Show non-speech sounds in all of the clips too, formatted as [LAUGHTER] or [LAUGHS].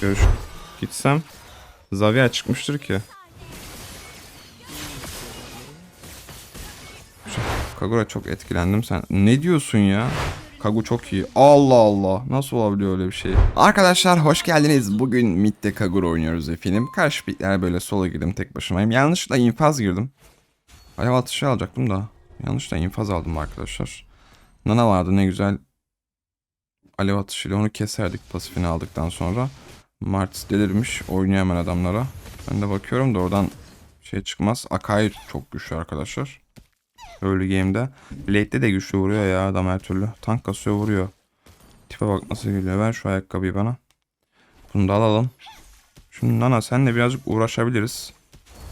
Görüş. Gitsem Zavia çıkmıştır ki. Kagura çok etkilendim sen. Ne diyorsun ya? Kagu çok iyi. Allah Allah. Nasıl olabiliyor öyle bir şey? Arkadaşlar hoş geldiniz. Bugün Mid'de Kagura oynuyoruz efendim. Karşı piklere böyle solo girdim tek başımayım. Yanlışlıkla infaz girdim. Alev atışı alacaktım da. Yanlışlıkla infaz aldım arkadaşlar. Nana vardı ne güzel. Alev atışıyla onu keserdik pasifini aldıktan sonra. Mart delirmiş. Oynuyor hemen adamlara. Ben de bakıyorum da oradan şey çıkmaz. Akai çok güçlü arkadaşlar. Early game'de. Blade'de de güçlü vuruyor ya adam her türlü. Tank kasıyor vuruyor. Tipe bak nasıl geliyor. Ver şu ayakkabıyı bana. Bunu da alalım. Şimdi Nana senle birazcık uğraşabiliriz.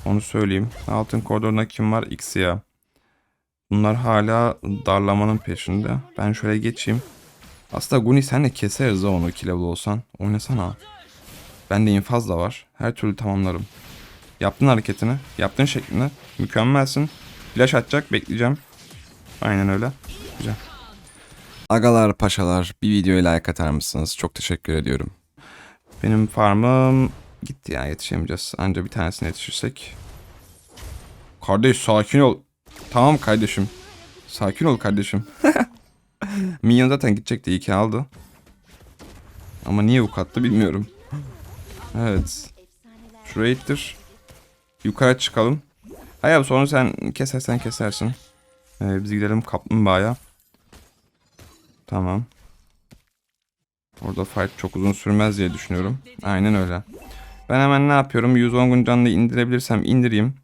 Onu söyleyeyim. Altın koridorunda kim var? Xia. Bunlar hala darlamanın peşinde. Ben şöyle geçeyim. Aslında Guni sen de keseriz onu 2 level olsan. Oynasana. Bende infaz da var. Her türlü tamamlarım. Yaptın hareketini. Yaptığın şeklini. Mükemmelsin. Flash atacak. Bekleyeceğim. Aynen öyle. Güzel. Agalar paşalar bir videoya like atar mısınız? Çok teşekkür ediyorum. Benim farmım gitti ya yetişemeyeceğiz. Anca bir tanesine yetişirsek. Kardeş sakin ol. Tamam kardeşim. Sakin ol kardeşim. [LAUGHS] Minyon zaten gidecekti. İyi ki aldı. Ama niye bu kattı bilmiyorum. Evet. Şuraya. Yukarı çıkalım. Hayır sonra sen kesersen kesersin. Ee, biz gidelim kaplumbağaya. Tamam. Orada fight çok uzun sürmez diye düşünüyorum. Aynen öyle. Ben hemen ne yapıyorum? 110 gün canlı indirebilirsem indireyim.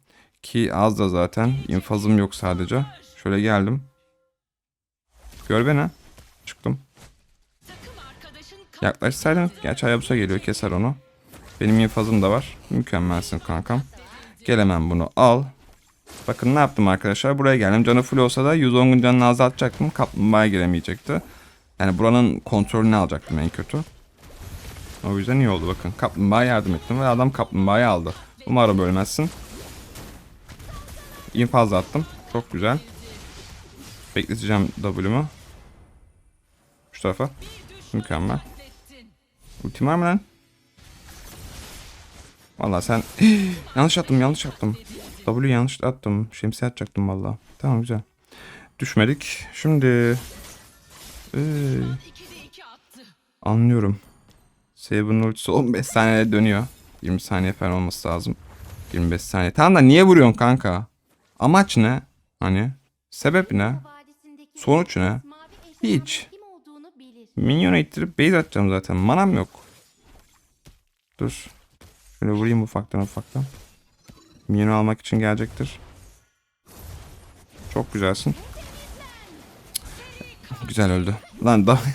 Ki az da zaten. infazım yok sadece. Şöyle geldim. Gör beni. Çıktım. Yaklaşsaydın. Gerçi Hayabusa geliyor. Keser onu. Benim infazım da var. Mükemmelsin kankam. Gel hemen bunu al. Bakın ne yaptım arkadaşlar. Buraya geldim. Canı full olsa da 110 gün canını azaltacaktım. Kaplumbağaya giremeyecekti. Yani buranın kontrolünü alacaktım en kötü. O yüzden iyi oldu bakın. Kaplumbağa yardım ettim ve adam kaplumbağayı aldı. Umarım ölmezsin. İnfaz attım. Çok güzel. Bekleteceğim W'mu. Şu tarafa. Mükemmel. Ultim mı lan? Valla sen... [GASPS] yanlış attım yanlış attım. W yanlış attım. Şemsiye atacaktım valla. Tamam güzel. Düşmedik. Şimdi... Ee, anlıyorum. Saber'ın ultisi 15 saniyede dönüyor. 20 saniye falan olması lazım. 25 saniye. Tamam da niye vuruyorsun kanka? Amaç ne? Hani? Sebep ne? Sonuç ne? Hiç. Minyonu ittirip base atacağım zaten. Manam yok. Dur. Şöyle vurayım ufaktan ufaktan. Minyonu almak için gelecektir. Çok güzelsin. Güzel öldü. Lan da... [LAUGHS]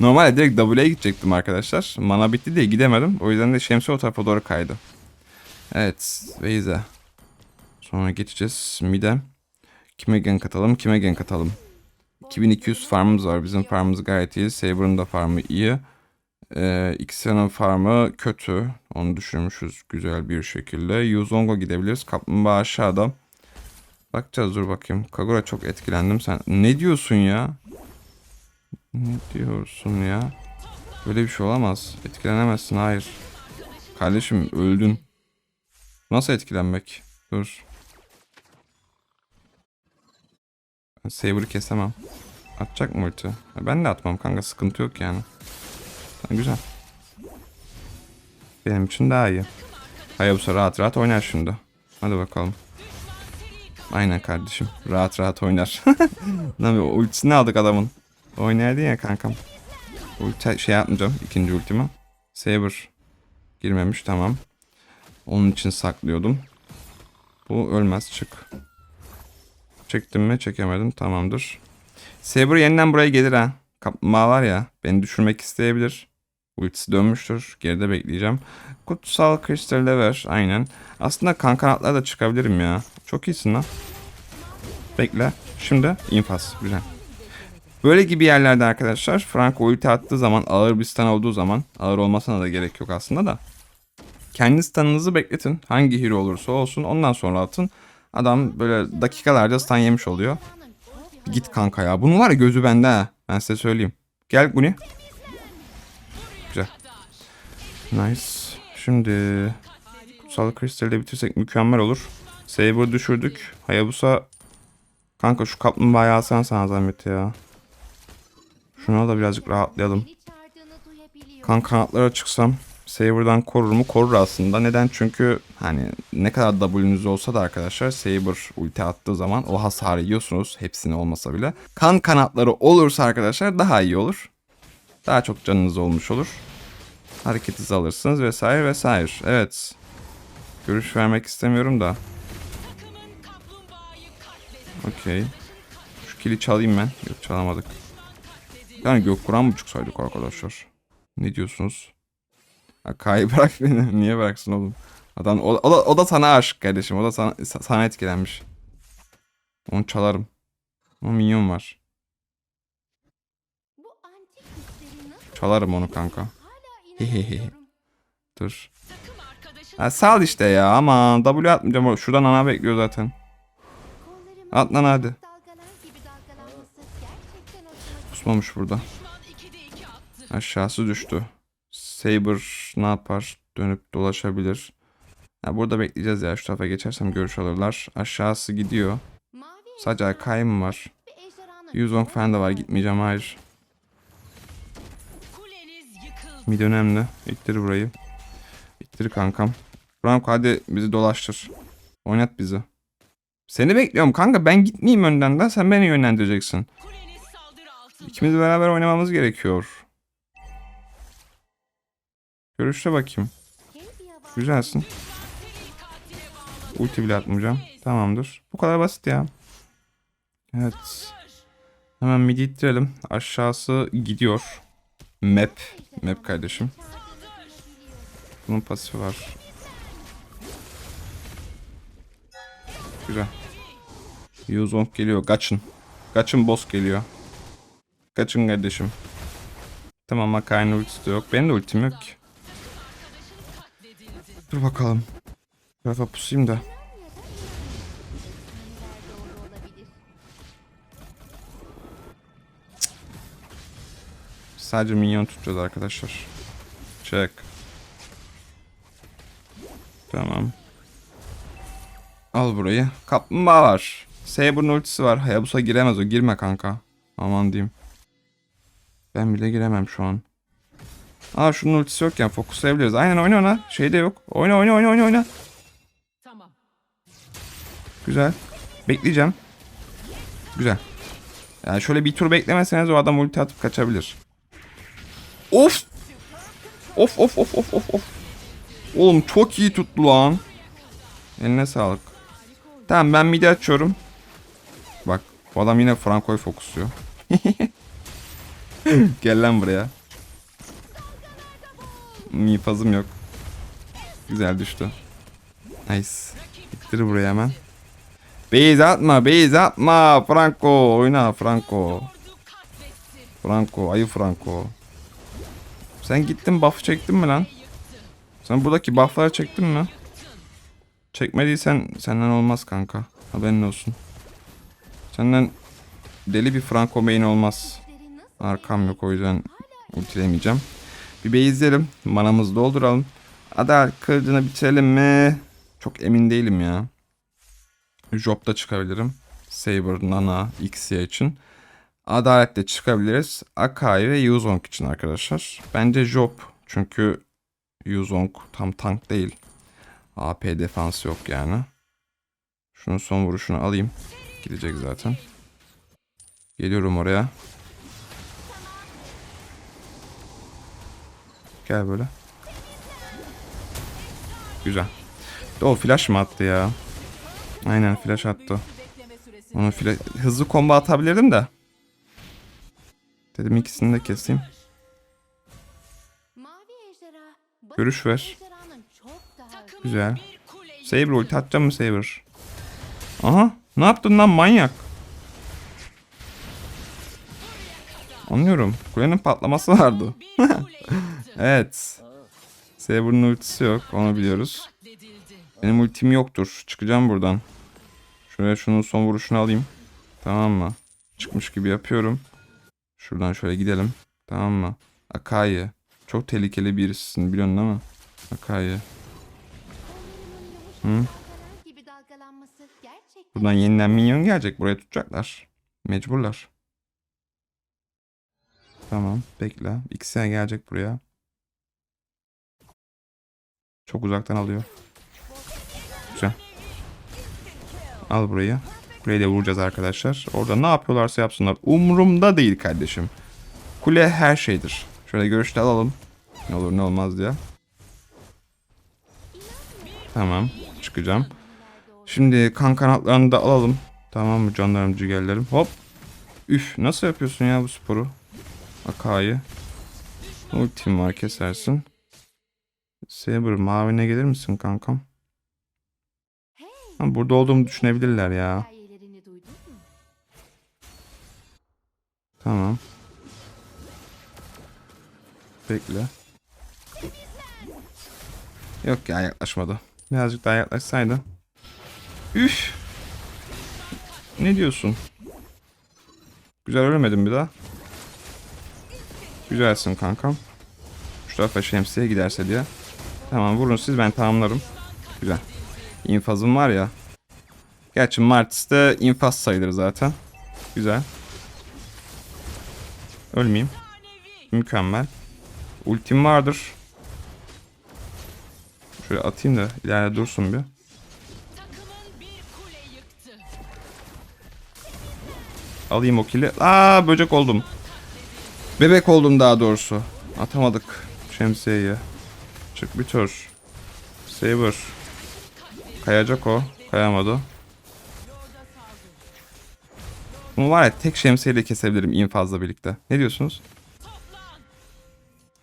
Normalde direkt W'ye gidecektim arkadaşlar. Mana bitti diye gidemedim. O yüzden de Şemsi o tarafa doğru kaydı. Evet. Veyze. Sonra geçeceğiz. Mid'e. Kime gank atalım? Kime gank atalım? 2200 farmımız var. Bizim farmımız gayet iyi. Saber'ın da farmı iyi. Ee, Xenon farmı kötü. Onu düşürmüşüz güzel bir şekilde. Yuzongo gidebiliriz. Kaplumbağa aşağıda. Bakacağız dur bakayım. Kagura çok etkilendim. Sen ne diyorsun ya? Ne diyorsun ya? Böyle bir şey olamaz. Etkilenemezsin. Hayır. Kardeşim öldün. Nasıl etkilenmek? Dur. Saber'ı kesemem. Atacak mı ulti? Ben de atmam kanka. Sıkıntı yok yani. Güzel. Benim için daha iyi. Hayabusa rahat rahat oynar şimdi. Hadi bakalım. Aynen kardeşim. Rahat rahat oynar. [LAUGHS] Lan ultisini aldık adamın. Oynardı ya kankam. Ulti şey yapmayacağım. ikinci ultimi. Saber. Girmemiş tamam. Onun için saklıyordum. Bu ölmez çık. Çektim mi çekemedim tamamdır. Saber yeniden buraya gelir ha. Kaplumbağa var ya beni düşürmek isteyebilir. Ultisi dönmüştür. Geride bekleyeceğim. Kutsal kristal de ver. Aynen. Aslında kan kanatlar da çıkabilirim ya. Çok iyisin lan. Bekle. Şimdi infaz. Güzel. Böyle gibi yerlerde arkadaşlar Franco ulti attığı zaman ağır bir stun olduğu zaman ağır olmasına da gerek yok aslında da kendi stun'ınızı bekletin. Hangi hero olursa olsun ondan sonra atın. Adam böyle dakikalarca stun yemiş oluyor. Git kanka ya. Bunun var ya gözü bende ha. Ben size söyleyeyim. Gel Guni. Nice. Şimdi kutsal kristali bitirsek mükemmel olur. Saber düşürdük. Hayabusa kanka şu kaplumbağayı alsan sana zahmet ya. Şuna da birazcık rahatlayalım. Seni çağırdığını duyabiliyorum. Kan kanatlara çıksam Saber'dan korur mu? Korur aslında. Neden? Çünkü hani ne kadar W'nüz olsa da arkadaşlar Saber ulti attığı zaman o hasarı yiyorsunuz. Hepsini olmasa bile. Kan kanatları olursa arkadaşlar daha iyi olur. Daha çok canınız olmuş olur. Hareket hızı alırsınız vesaire vesaire. Evet. Görüş vermek istemiyorum da. Okey. Şu kili çalayım ben. Yok çalamadık. Yani Gökkuran mı çıksaydık arkadaşlar? Ne diyorsunuz? Akai'yi [LAUGHS] bırak beni. Niye bıraksın oğlum? Adam o, o, da, o da sana aşık kardeşim. O da sana, sana etkilenmiş. Onu çalarım. Ama minyon var. Çalarım onu kanka. Dur. Ha, sal işte ya aman W atmayacağım. Şuradan ana bekliyor zaten. At lan hadi. Pusmamış burada. Aşağısı düştü. Saber ne yapar? Dönüp dolaşabilir. Ya burada bekleyeceğiz ya. Şu tarafa geçersem görüş alırlar. Aşağısı gidiyor. Sadece mi var? bir ejderhanın Yuzong çok falan da var. Gitmeyeceğim hayır. Mid önemli. İttir burayı. İttir kankam. Franco hadi bizi dolaştır. Oynat bizi. Seni bekliyorum kanka. Ben gitmeyeyim önden de sen beni yönlendireceksin. İkimiz beraber oynamamız gerekiyor. Görüşte bakayım. Güzelsin. Ulti bile atmayacağım. Tamamdır. Bu kadar basit ya. Evet. Hemen midi ittirelim. Aşağısı gidiyor. Map. Map kardeşim. Bunun pasifi var. Güzel. Yuzong geliyor. Kaçın. Kaçın boss geliyor. Kaçın kardeşim. Tamam Akai'nin ultisi de yok. Benim de ultim yok ki. Dur bakalım. Tarafa pusayım da. Sadece minyon tutacağız arkadaşlar. Check. Tamam. Al burayı. Kaplumbağa var. Saber'ın ultisi var. Hayabusa giremez o. Girme kanka. Aman diyeyim. Ben bile giremem şu an. Aa şunun ultisi yokken fokuslayabiliriz. Aynen oyna ona. Şey de yok. Oyna oyna oyna oyna oyna. Tamam. Güzel. Bekleyeceğim. Güzel. Yani şöyle bir tur beklemeseniz o adam ulti atıp kaçabilir. Of! Of of of of of of. Oğlum çok iyi tuttu lan. Eline sağlık. Tamam ben midi açıyorum. Bak bu adam yine Franco'yu fokusluyor. [LAUGHS] Gel lan buraya. Mifazım yok. Güzel düştü. Nice. İttir buraya hemen. Base atma, base atma. Franco, oyna Franco. Franco, ayı Franco. Sen gittin buff çektin mi lan? Sen buradaki buffları çektin mi? Çekmediysen senden olmaz kanka. Haberin olsun. Senden deli bir Franco main olmaz. Arkam yok o yüzden ultilemeyeceğim. Bir base'leyelim. Manamızı dolduralım. Adal kılıcını bitirelim mi? Çok emin değilim ya. Job'da çıkabilirim. Saber, Nana, Xia için. Adalet'te çıkabiliriz. Akai ve Yuzong için arkadaşlar. Bence Job. Çünkü Yuzong tam tank değil. AP defans yok yani. Şunun son vuruşunu alayım. Gidecek zaten. Geliyorum oraya. Gel böyle. Güzel. O flash mı attı ya? Aynen flash attı. Onu flash... Hızlı combo atabilirdim de. Dedim ikisini de keseyim. Görüş ver. Güzel. Saber ulti atacağım mı Saber? Aha. Ne yaptın lan manyak? Anlıyorum. Kulenin patlaması vardı. [LAUGHS] Evet. Saber'ın ultisi yok. Onu biliyoruz. Benim ultim yoktur. Çıkacağım buradan. Şuraya şunun son vuruşunu alayım. Tamam mı? Çıkmış gibi yapıyorum. Şuradan şöyle gidelim. Tamam mı? Akai. Çok tehlikeli birisin biliyorsun değil mi? Akai. Hı? Buradan yeniden minyon gelecek. Buraya tutacaklar. Mecburlar. Tamam bekle. İkisi gelecek buraya. Çok uzaktan alıyor. Güzel. Al burayı. Burayı da vuracağız arkadaşlar. Orada ne yapıyorlarsa yapsınlar. Umurumda değil kardeşim. Kule her şeydir. Şöyle görüşte alalım. Ne olur ne olmaz diye. Tamam. Çıkacağım. Şimdi kan kanatlarını da alalım. Tamam mı canlarım ciğerlerim. Hop. Üf nasıl yapıyorsun ya bu sporu? Akayı. Ultim var kesersin. Saber mavine gelir misin kankam? Burada olduğumu düşünebilirler ya. Tamam. Bekle. Yok ya yaklaşmadı. Birazcık daha yaklaşsaydı. Üf. Ne diyorsun? Güzel ölmedim bir daha. Güzelsin kankam. Şu tarafa şemsiye giderse diye. Tamam vurun siz ben tamamlarım. Güzel. İnfazım var ya. Gerçi Martis de infaz sayılır zaten. Güzel. Ölmeyeyim. Mükemmel. Ultim vardır. Şöyle atayım da ileride dursun bir. Alayım o kili. Aa böcek oldum. Bebek oldum daha doğrusu. Atamadık şemsiyeyi. Çık bir tur. Saber. Kayacak o. Kayamadı. Bunu var ya tek şemsiyeyle kesebilirim infazla birlikte. Ne diyorsunuz?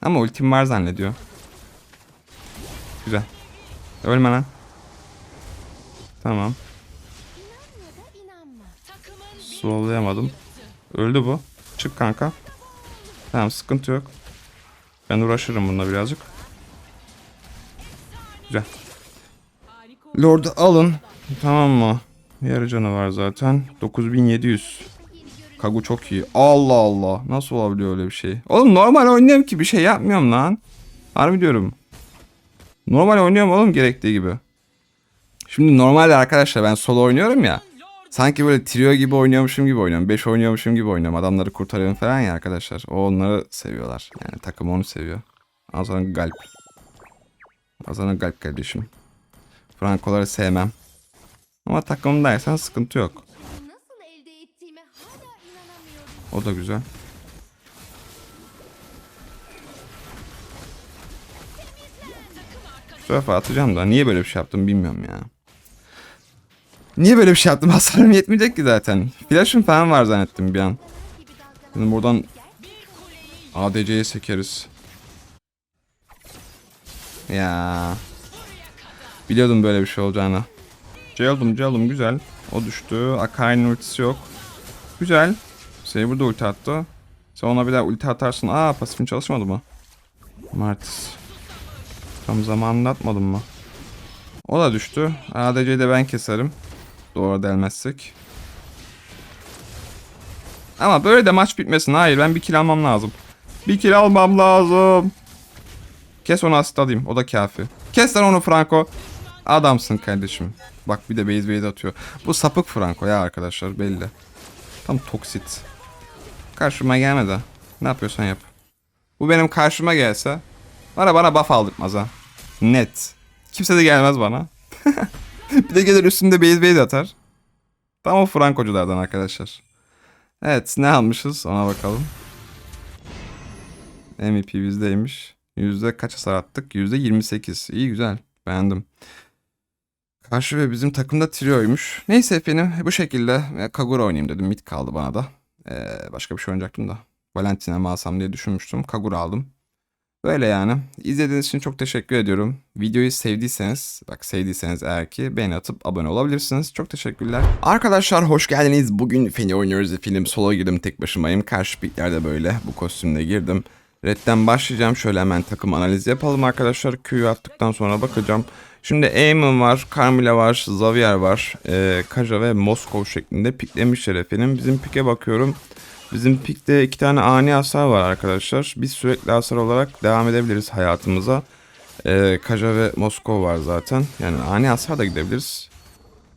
Ama ultim var zannediyor. Güzel. Ölme lan. Tamam. Sollayamadım. Öldü bu. Çık kanka. Tamam sıkıntı yok. Ben uğraşırım bununla birazcık. Güzel. Lord'u alın. Tamam mı? Yarı canı var zaten. 9700. Kagu çok iyi. Allah Allah. Nasıl olabiliyor öyle bir şey? Oğlum normal oynuyorum ki bir şey yapmıyorum lan. Harbi diyorum. Normal oynuyorum oğlum gerektiği gibi. Şimdi normalde arkadaşlar ben solo oynuyorum ya. Sanki böyle trio gibi oynuyormuşum gibi oynuyorum. 5 oynuyormuşum gibi oynuyorum. Adamları kurtarıyorum falan ya arkadaşlar. O onları seviyorlar. Yani takım onu seviyor. Azan'ın galp. Azan'ın galp kardeşim. Frankoları sevmem. Ama takımdaysan sıkıntı yok. Bunu nasıl elde ettiğime hala inanamıyorum. O da güzel. Defa atacağım da niye böyle bir şey yaptım bilmiyorum ya. Niye böyle bir şey yaptım? [LAUGHS] Hasarım yetmeyecek ki zaten. Flash'ım falan var zannettim bir an. Şimdi buradan ADC'ye sekeriz. Ya. Biliyordum böyle bir şey olacağını. C oldum C oldum güzel. O düştü. Akai'nin ultisi yok. Güzel. Saber de ulti attı. Sen ona bir daha ulti atarsın. Aa pasifin çalışmadı mı? Martis. Tam zamanında atmadım mı? O da düştü. ADC'yi de ben keserim. Doğru delmezsek. Ama böyle de maç bitmesin. Hayır ben bir kill almam lazım. Bir kill almam lazım. Kes onu asit alayım. O da kafi. Kes lan onu Franco. Adamsın kardeşim. Bak bir de base base atıyor. Bu sapık Franco ya arkadaşlar belli. Tam toksit. Karşıma gelme de. Ne yapıyorsan yap. Bu benim karşıma gelse bana bana buff aldırtmaz ha. Net. Kimse de gelmez bana. [LAUGHS] bir de gelir üstünde base base atar. Tam o Frankoculardan arkadaşlar. Evet ne almışız ona bakalım. MVP bizdeymiş. Yüzde kaç hasar attık? Yüzde 28. İyi güzel. Beğendim. Karşı ve bizim takımda trioymuş. Neyse efendim bu şekilde e, Kagura oynayayım dedim. Mid kaldı bana da. Ee, başka bir şey oynayacaktım da. Valentina mı alsam diye düşünmüştüm. Kagura aldım. Böyle yani. İzlediğiniz için çok teşekkür ediyorum. Videoyu sevdiyseniz, bak sevdiyseniz eğer ki beğeni atıp abone olabilirsiniz. Çok teşekkürler. Arkadaşlar hoş geldiniz. Bugün Feni oynuyoruz. Film solo girdim tek başımayım. Karşı piklerde böyle bu kostümle girdim. Red'den başlayacağım. Şöyle hemen takım analizi yapalım arkadaşlar. Q'yu attıktan sonra bakacağım. Şimdi Eamon var, Carmilla var, Xavier var, e, Kaja ve Moskov şeklinde piklemişler efendim. Bizim pike bakıyorum. Bizim pikte iki tane ani hasar var arkadaşlar. Biz sürekli hasar olarak devam edebiliriz hayatımıza. Ee, Kaja ve Moskova var zaten. Yani ani hasar da gidebiliriz.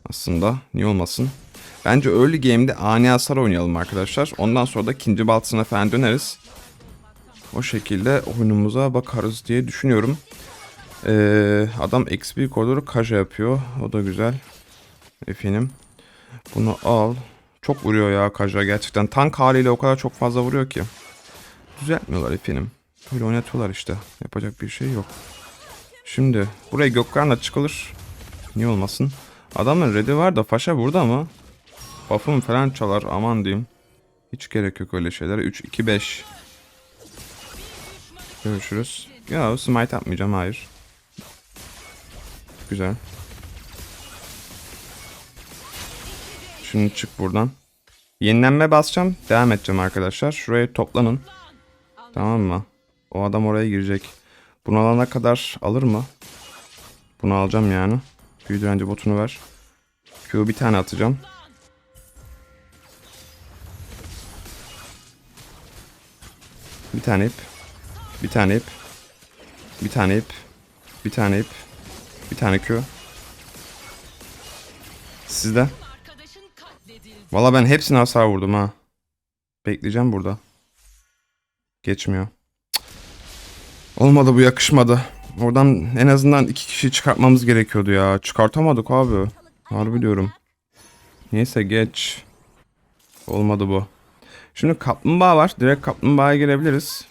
Aslında niye olmasın. Bence early game'de ani hasar oynayalım arkadaşlar. Ondan sonra da ikinci baltısına falan döneriz. O şekilde oyunumuza bakarız diye düşünüyorum. Ee, adam XP koridoru Kaja yapıyor. O da güzel. Efendim. Bunu al. Çok vuruyor ya Kaja gerçekten. Tank haliyle o kadar çok fazla vuruyor ki. Düzeltmiyorlar efendim. Böyle oynatıyorlar işte. Yapacak bir şey yok. Şimdi buraya Gökkan'la çıkılır. Niye olmasın? Adamın red'i var da Faşa burada ama. Buff'ım falan çalar aman diyeyim. Hiç gerek yok öyle şeylere. 3-2-5. Görüşürüz. Ya smite atmayacağım hayır. Güzel. Şimdi çık buradan. Yenilenme basacağım. Devam edeceğim arkadaşlar. Şuraya toplanın. Tamam mı? O adam oraya girecek. Bunu alana kadar alır mı? Bunu alacağım yani. Büyü direnci botunu ver. Q bir tane atacağım. Bir tane ip. Bir tane ip. Bir tane ip. Bir tane ip. Bir tane Q. Sizde? Valla ben hepsine hasar vurdum ha. Bekleyeceğim burada. Geçmiyor. Olmadı bu yakışmadı. Oradan en azından iki kişi çıkartmamız gerekiyordu ya. Çıkartamadık abi. Harbi diyorum. Neyse geç. Olmadı bu. Şimdi kaplumbağa var. Direkt kaplumbağaya girebiliriz.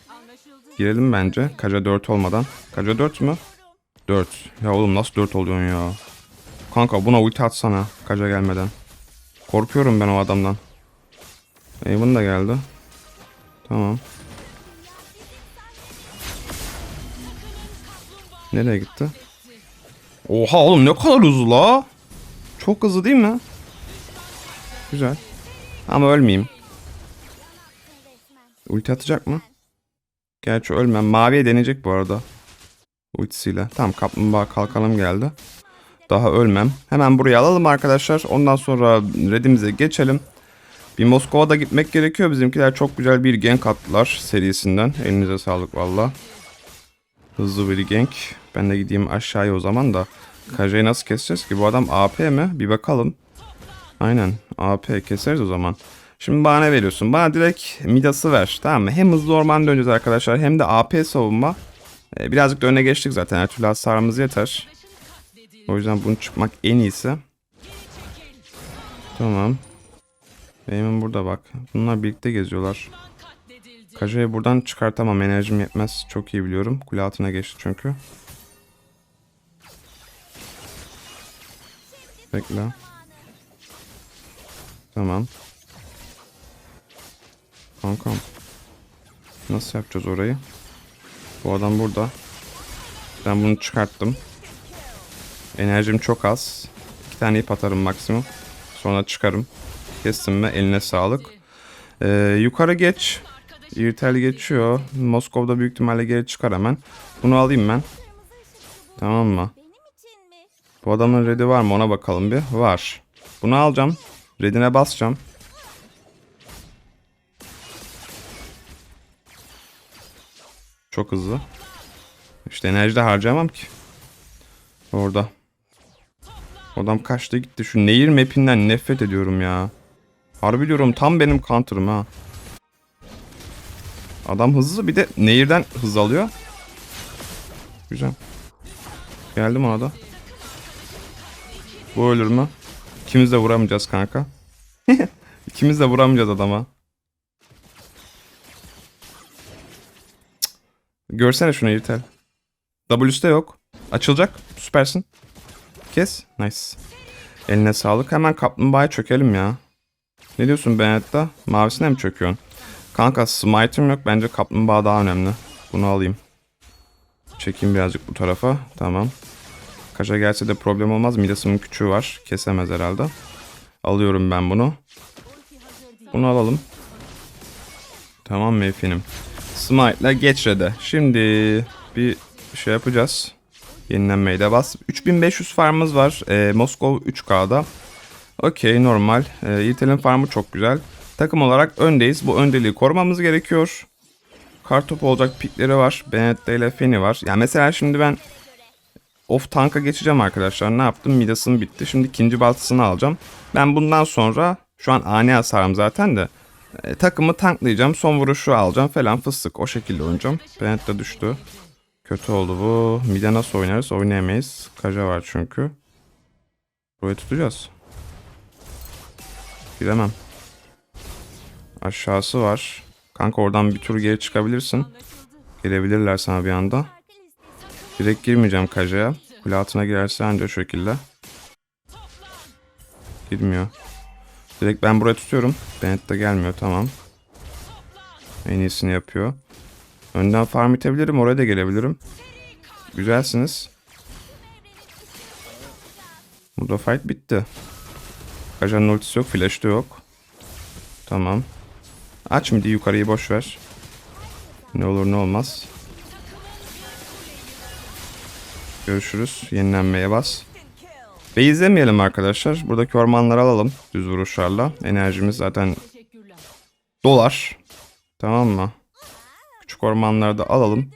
Girelim bence. Kaca 4 olmadan. Kaca 4 mü? 4. Ya oğlum nasıl 4 oluyorsun ya? Kanka buna ulti atsana. Kaca gelmeden. Korkuyorum ben o adamdan. Eamon da geldi. Tamam. Nereye gitti? Oha oğlum ne kadar hızlı la. Çok hızlı değil mi? Güzel. Ama ölmeyeyim. Ulti atacak mı? Gerçi ölmem. Maviye deneyecek bu arada. Ultisiyle. Tamam kaplumbağa kalkanım geldi. Daha ölmem. Hemen buraya alalım arkadaşlar. Ondan sonra redimize geçelim. Bir Moskova'da gitmek gerekiyor. Bizimkiler çok güzel bir gank attılar serisinden. Elinize sağlık valla. Hızlı bir gank. Ben de gideyim aşağıya o zaman da. Kaja'yı nasıl keseceğiz ki? Bu adam AP mi? Bir bakalım. Aynen. AP keseriz o zaman. Şimdi bana ne veriyorsun? Bana direkt Midas'ı ver. Tamam mı? Hem hızlı orman döneceğiz arkadaşlar. Hem de AP savunma. Ee, birazcık da öne geçtik zaten. Her türlü hasarımız yeter. O yüzden bunu çıkmak en iyisi. Tamam. Benim burada bak. Bunlar birlikte geziyorlar. Kaja'yı buradan çıkartamam. Enerjim yetmez. Çok iyi biliyorum. Kule altına geçti çünkü. Bekle. Tamam. Kankam. Nasıl yapacağız orayı? Bu adam burada. Ben bunu çıkarttım. Enerjim çok az. İki tane ip atarım maksimum. Sonra çıkarım. Kestim mi eline sağlık. Ee, yukarı geç. İrtel geçiyor. Moskova'da büyük ihtimalle geri çıkar hemen. Bunu alayım ben. Tamam mı? Bu adamın red'i var mı ona bakalım bir. Var. Bunu alacağım. Red'ine basacağım. Çok hızlı. İşte enerji de harcayamam ki. Orada. Adam kaçtı gitti. Şu nehir map'inden nefret ediyorum ya. Harbi diyorum tam benim counter'ım ha. Adam hızlı bir de nehirden hız alıyor. Güzel. Geldim ona. Bu ölür mü? İkimiz de vuramayacağız kanka. [LAUGHS] İkimiz de vuramayacağız adama. Görsene şunu Irtel. W'ste yok. Açılacak. Süpersin. Kes. Nice. Eline sağlık. Hemen kaplumbağaya çökelim ya. Ne diyorsun Bennett'ta? Mavisine mi çöküyorsun? Kanka smite'ım yok. Bence kaplumbağa daha önemli. Bunu alayım. Çekeyim birazcık bu tarafa. Tamam. Kaşa gelse de problem olmaz. Midas'ın küçüğü var. Kesemez herhalde. Alıyorum ben bunu. Bunu alalım. Tamam mı efendim? Smite'la geç red'e. Şimdi bir şey yapacağız. Yenilenmeyi de bas. 3500 farmımız var. Ee, Moskova 3K'da. Okey normal. Ee, Yitel'in farmı çok güzel. Takım olarak öndeyiz. Bu öndeliği korumamız gerekiyor. Kartopu olacak pikleri var. Benedetta ile Feni var. Yani mesela şimdi ben off tanka geçeceğim arkadaşlar. Ne yaptım? Midas'ım bitti. Şimdi ikinci baltasını alacağım. Ben bundan sonra şu an ani hasarım zaten de e, takımı tanklayacağım. Son vuruşu alacağım falan fıstık. O şekilde oynayacağım. Benedetta düştü. Kötü oldu bu. Mide nasıl oynarız? Oynayamayız. Kaja var çünkü. Burayı tutacağız. Giremem. Aşağısı var. Kanka oradan bir tur geri çıkabilirsin. Gelebilirler sana bir anda. Direkt girmeyeceğim Kaja'ya. Kule altına girerse anca şu şekilde. Girmiyor. Direkt ben buraya tutuyorum. Bennett de gelmiyor tamam. En iyisini yapıyor. Önden farm itebilirim. Oraya da gelebilirim. Güzelsiniz. Burada fight bitti. Kaja'nın ultisi yok. Flash da yok. Tamam. Aç midi yukarıyı boş ver. Ne olur ne olmaz. Görüşürüz. Yenilenmeye bas. Ve izlemeyelim arkadaşlar. Buradaki ormanları alalım. Düz vuruşlarla. Enerjimiz zaten dolar. Tamam mı? Küçük ormanları da alalım.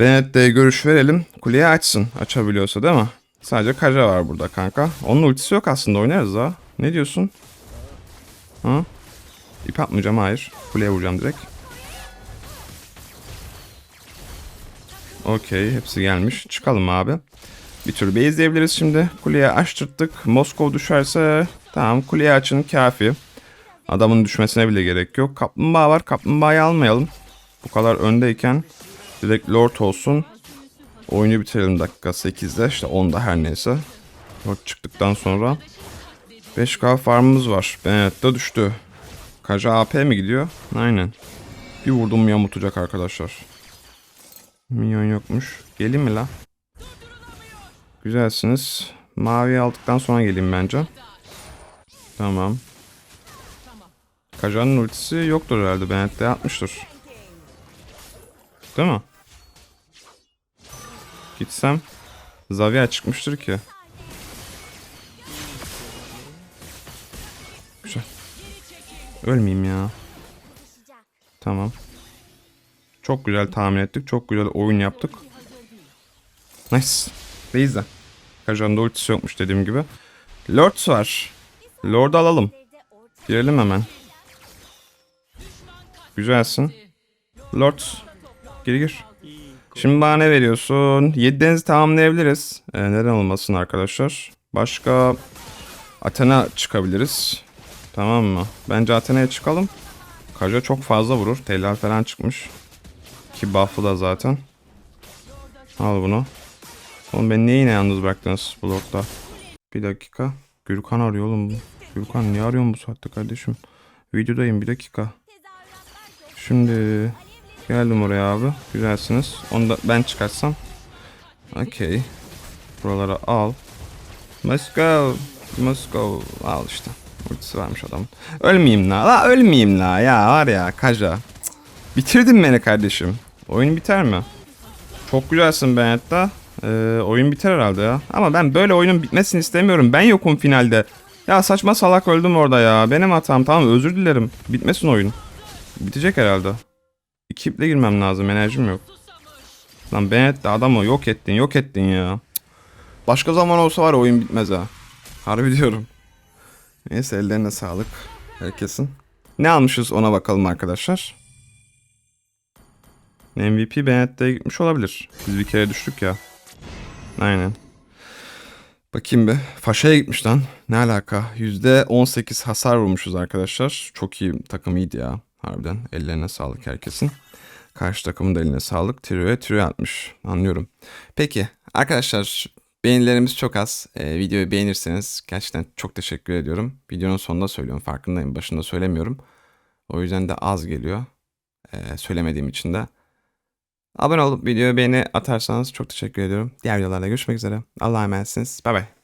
Bennett'e görüş verelim. Kuleyi açsın. Açabiliyorsa değil mi? Sadece Kaja var burada kanka. Onun ultisi yok aslında oynarız ha. Ne diyorsun? Ha? İp atmayacağım hayır. Kuleye vuracağım direkt. Okey hepsi gelmiş. Çıkalım abi. Bir tür base izleyebiliriz şimdi. Kuleye açtırttık. Moskov düşerse tamam kuleye açın kafi. Adamın düşmesine bile gerek yok. Kaplumbağa var. Kaplumbağayı almayalım. Bu kadar öndeyken direkt Lord olsun. Oyunu bitirelim dakika 8'de. işte 10'da her neyse. Lord çıktıktan sonra 5k farmımız var. Benedetta düştü. Kaja AP mi gidiyor? Aynen. Bir vurdum mu yamutacak arkadaşlar. Minyon yokmuş. Geleyim mi la? Güzelsiniz. Mavi aldıktan sonra geleyim bence. Tamam. Kaja'nın ultisi yoktur herhalde. Bennett'e atmıştır. Değil mi? Gitsem Zavia çıkmıştır ki. Güzel. Ölmeyeyim ya. Tamam. Çok güzel tahmin ettik. Çok güzel oyun yaptık. Nice. Ve izle. Kaja'nın da ultisi yokmuş dediğim gibi. Lords var. Lord'u alalım. Girelim hemen. Güzelsin. Lords. Gir gir. Şimdi bana ne veriyorsun? 7 denizi tamamlayabiliriz. Ee, neden olmasın arkadaşlar? Başka Athena çıkabiliriz. Tamam mı? Bence Athena'ya çıkalım. Kaja çok fazla vurur. Tellal falan çıkmış. Ki buff'ı da zaten. Al bunu. Oğlum beni niye yine yalnız bıraktınız bu lordda? Bir dakika. Gürkan arıyor oğlum. Gürkan niye arıyorsun bu saatte kardeşim? Videodayım bir dakika. Şimdi geldim oraya abi. Güzelsiniz. Onu da ben çıkartsam. Okey. Buralara al. Let's go. Let's go. Al işte. Ultisi varmış adam. Ölmeyeyim la. La ölmeyeyim la. Ya var ya Kaja. Cık. Bitirdin beni kardeşim. Oyun biter mi? Çok güzelsin Benetta. Ee, oyun biter herhalde ya. Ama ben böyle oyunun bitmesini istemiyorum. Ben yokum finalde. Ya saçma salak öldüm orada ya. Benim hatam tamam özür dilerim. Bitmesin oyun. Bitecek herhalde. İkiple girmem lazım enerjim yok. Lan Bennett adamı yok ettin yok ettin ya. Başka zaman olsa var oyun bitmez ha. Harbi diyorum. Neyse ellerine sağlık herkesin. Ne almışız ona bakalım arkadaşlar. MVP Bennett'e gitmiş olabilir. Biz bir kere düştük ya. Aynen. Bakayım bir. Faşa'ya gitmiş lan. Ne alaka? %18 hasar vurmuşuz arkadaşlar. Çok iyi takım iyiydi ya. Harbiden. Ellerine sağlık herkesin. Karşı takımın da eline sağlık. Trio'ya trio atmış. Anlıyorum. Peki arkadaşlar beğenilerimiz çok az. Ee, videoyu beğenirseniz gerçekten çok teşekkür ediyorum. Videonun sonunda söylüyorum. Farkındayım. Başında söylemiyorum. O yüzden de az geliyor. Ee, söylemediğim için de. Abone olup videoya beğeni atarsanız çok teşekkür ediyorum. Diğer videolarda görüşmek üzere. Allah'a emanetsiniz. Bay bay.